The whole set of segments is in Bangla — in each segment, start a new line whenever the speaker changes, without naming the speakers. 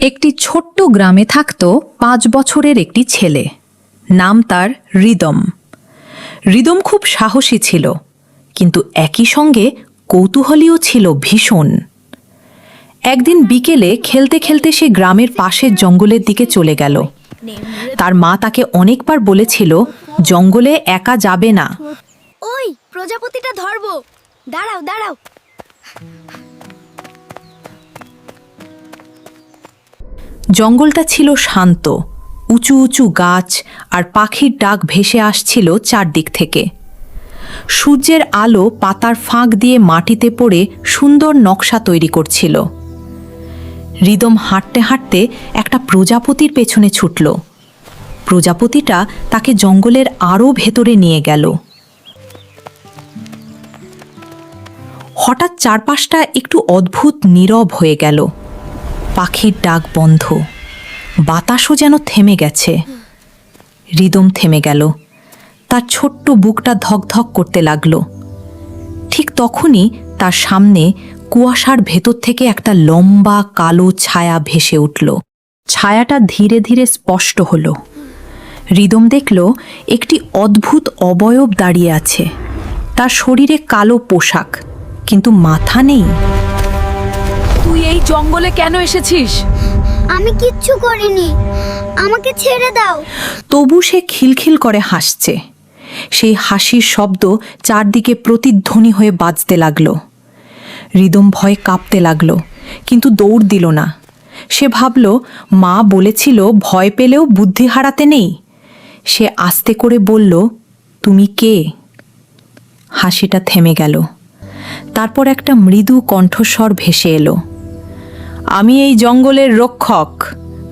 একটি ছোট্ট গ্রামে থাকত পাঁচ বছরের একটি ছেলে। নাম তার রিদম রিদম খুব সাহসী ছিল, কিন্তু একই সঙ্গে কৌতূহলীও ছিল ভীষণ। একদিন বিকেলে খেলতে খেলতে সে গ্রামের পাশের জঙ্গলের দিকে চলে গেল। তার মা তাকে অনেকবার বলেছিল, জঙ্গলে একা যাবে না।
ওই, প্রজাপতিটা ধরবো। দাঁড়াও দাঁড়াও।
জঙ্গলটা ছিল শান্ত, উঁচু উঁচু গাছ আর পাখির ডাক ভেসে আসছিল চারদিক থেকে। সূর্যের আলো পাতার ফাঁক দিয়ে মাটিতে পড়ে সুন্দর নকশা তৈরি করছিল। রিদম হাঁটতে হাঁটতে একটা প্রজাপতির পেছনে ছুটল। প্রজাপতিটা তাকে জঙ্গলের আরও ভেতরে নিয়ে গেল। হঠাৎ চারপাশটা একটু অদ্ভুত নীরব হয়ে গেল। পাখির ডাক বন্ধ। বাতাসও যেন থেমে গেছে। রিদম থেমে গেল। তার ছোট্ট বুকটা ধকধক করতে লাগল। ঠিক তখনই তার সামনে কুয়াশার ভেতর থেকে একটা লম্বা কালো ছায়া ভেসে উঠল। ছায়াটা ধীরে ধীরে স্পষ্ট হল। রিদম দেখল একটি অদ্ভুত অবয়ব দাঁড়িয়ে আছে। তার শরীরে কালো পোশাক, কিন্তু মাথা নেই।
এই জঙ্গলে কেন এসেছিস?
আমি কিচ্ছু করিনি। আমাকে ছেড়ে দাও।
তবু সে খিলখিল করে হাসছে। সেই হাসির শব্দ চারদিকে প্রতিধ্বনি হয়ে বাজতে লাগল। রিদম ভয়ে কাঁপতে লাগল কিন্তু দৌড় দিল না। সে ভাবল মা বলেছিল ভয় পেলেও বুদ্ধি হারাতে নেই। সে আস্তে করে বলল তুমি কে? হাসিটা থেমে গেল। তারপর একটা মৃদু কণ্ঠস্বর ভেসে এলো। আমি এই জঙ্গলের রক্ষক।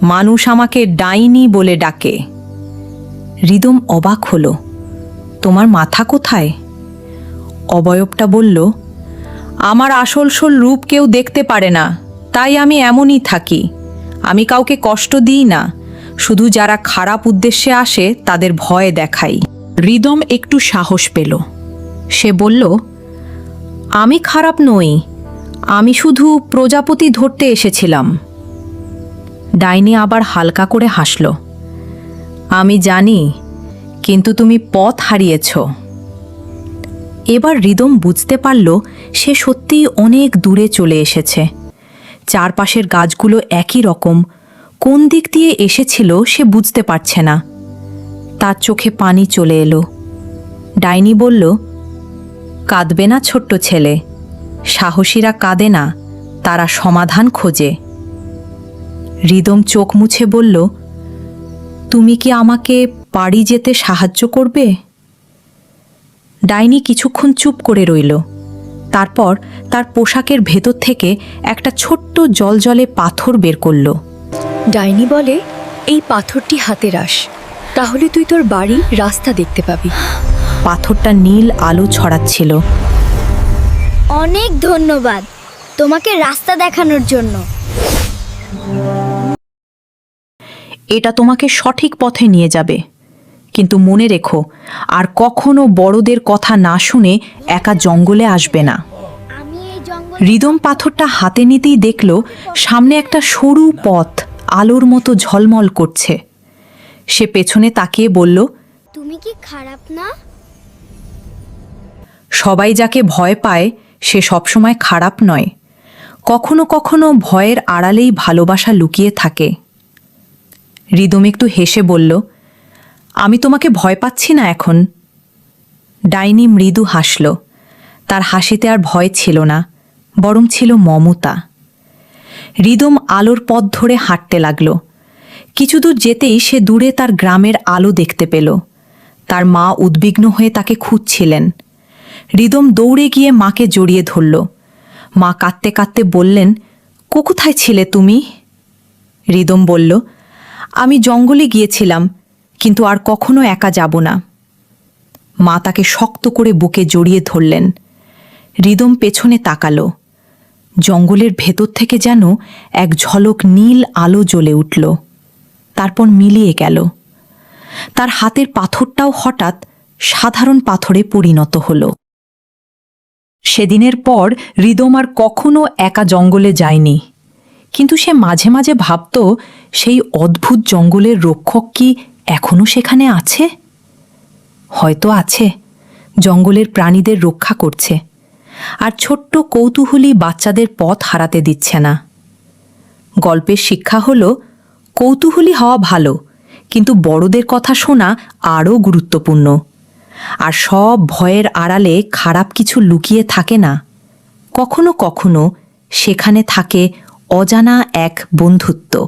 মানুষ আমাকে ডাইনি বলে ডাকে। রিদম অবাক হলো। তোমার মাথা কোথায়? অবয়বটা বলল, আমার আসলসল রূপ কেউ দেখতে পারে না, তাই আমি এমনই থাকি। আমি কাউকে কষ্ট দিই না, শুধু যারা খারাপ উদ্দেশ্যে আসে তাদের ভয় দেখাই। রিদম একটু সাহস পেল। সে বলল, আমি খারাপ নই আমি শুধু প্রজাপতি ধরতে এসেছিলাম। ডাইনি আবার হালকা করে হাসল। আমি জানি, কিন্তু তুমি পথ হারিয়েছ। এবার রিদম বুঝতে পারল, সে সত্যিই অনেক দূরে চলে এসেছে। চারপাশের গাছগুলো একই রকম। কোন দিক দিয়ে এসেছিল সে বুঝতে পারছে না। তার চোখে পানি চলে এলো। ডাইনি বলল, কাঁদবে না ছোট্ট ছেলে। সাহসীরা কাঁদে না তারা সমাধান খোঁজে। রিদম চোখ মুছে বলল তুমি কি আমাকে বাড়ি যেতে সাহায্য করবে? ডাইনি কিছুক্ষণ চুপ করে রইল। তারপর তার পোশাকের ভেতর থেকে একটা ছোট্ট জলজলে পাথর বের করল।
ডাইনি বলে এই পাথরটি হাতে রাস তাহলে তুই তোর বাড়ি রাস্তা দেখতে পাবি।
পাথরটা নীল আলো ছড়াচ্ছিল।
অনেক ধন্যবাদ তোমাকে রাস্তা দেখানোর জন্য।
এটা তোমাকে সঠিক পথে নিয়ে যাবে। কিন্তু মনে রেখো আর কখনো বড়দের কথা না শুনে একা জঙ্গলে আসবে না। রিদম পাথরটা হাতে নিতেই দেখল সামনে একটা সরু পথ আলোর মতো ঝলমল করছে। সে পেছনে তাকিয়ে বলল
তুমি কি খারাপ না?
সবাই যাকে ভয় পায় সে সবসময় খারাপ নয়। কখনো কখনো ভয়ের আড়ালেই ভালোবাসা লুকিয়ে থাকে। রিদম একটু হেসে বলল, আমি তোমাকে ভয় পাচ্ছি না এখন। ডাইনি মৃদু হাসল। তার হাসিতে আর ভয় ছিল না, বরং ছিল মমতা। রিদম আলোর পথ ধরে হাঁটতে লাগল। কিছু দূর যেতেই সে দূরে তার গ্রামের আলো দেখতে পেল। তার মা উদ্বিগ্ন হয়ে তাকে খুঁজছিলেন। রিদম দৌড়ে গিয়ে মাকে জড়িয়ে ধরল। মা কাঁদতে কাঁদতে বললেন কোথায় ছিলে তুমি? রিদম বলল, আমি জঙ্গলে গিয়েছিলাম, কিন্তু আর কখনো একা যাব না। মা তাকে শক্ত করে বুকে জড়িয়ে ধরলেন। রিদম পেছনে তাকালো। জঙ্গলের ভেতর থেকে যেন এক ঝলক নীল আলো জ্বলে উঠল। তারপর মিলিয়ে গেল। তার হাতের পাথরটাও হঠাৎ সাধারণ পাথরে পরিণত হল। সেদিনের পর রিদম আর কখনো একা জঙ্গলে যায়নি। কিন্তু সে মাঝে মাঝে ভাবত, সেই অদ্ভুত জঙ্গলের রক্ষক কি এখনও সেখানে আছে? হয়তো আছে। জঙ্গলের প্রাণীদের রক্ষা করছে। আর ছোট্ট কৌতূহলী বাচ্চাদের পথ হারাতে দিচ্ছে না। গল্পের শিক্ষা হল, কৌতূহলী হওয়া ভালো, কিন্তু বড়দের কথা শোনা আরও গুরুত্বপূর্ণ। আর সব ভয়ের আড়ালে খারাপ কিছু লুকিয়ে থাকে না। কখনো কখনো সেখানে থাকে অজানা এক বন্ধুত্ব।